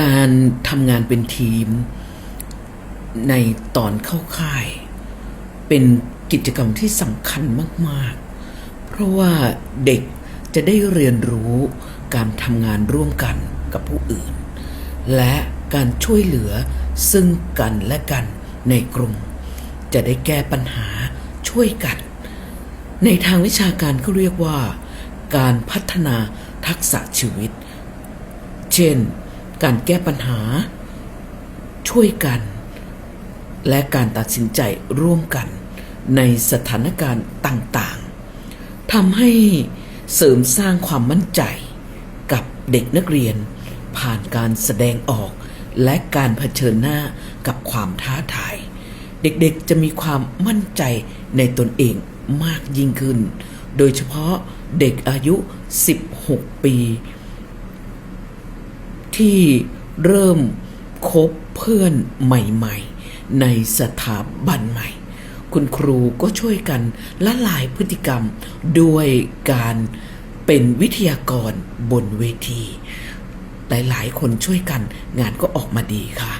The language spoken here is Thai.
การทำงานเป็นทีมในตอนเข้าค่าย เป็นกิจกรรมที่สำคัญมากๆ เพราะว่าเด็กจะได้เรียนรู้การทำงานร่วมกันกับผู้อื่น และการช่วยเหลือซึ่งกันและกันในกลุ่ม จะได้แก้ปัญหาช่วยกัน ในทางวิชาการเขาเรียกว่า การพัฒนาทักษะชีวิต เช่น การแก้ปัญหา ช่วยกัน และการตัดสินใจร่วมกันในสถานการณ์ต่างๆทำให้เสริมสร้างความมั่นใจกับเด็กนักเรียน ผ่านการแสดงออก และการเผชิญหน้ากับความท้าทาย เด็กๆจะมีความมั่นใจในตนเองมากยิ่งขึ้น โดยเฉพาะเด็กอายุ 16 ปี ที่เริ่มคบเพื่อนใหม่ๆ ในสถาบันใหม่ คุณครูก็ช่วยกันละลายพฤติกรรมด้วยการเป็นวิทยากรบนเวที หลายๆ คนช่วยกันงานก็ออกมาดีค่ะ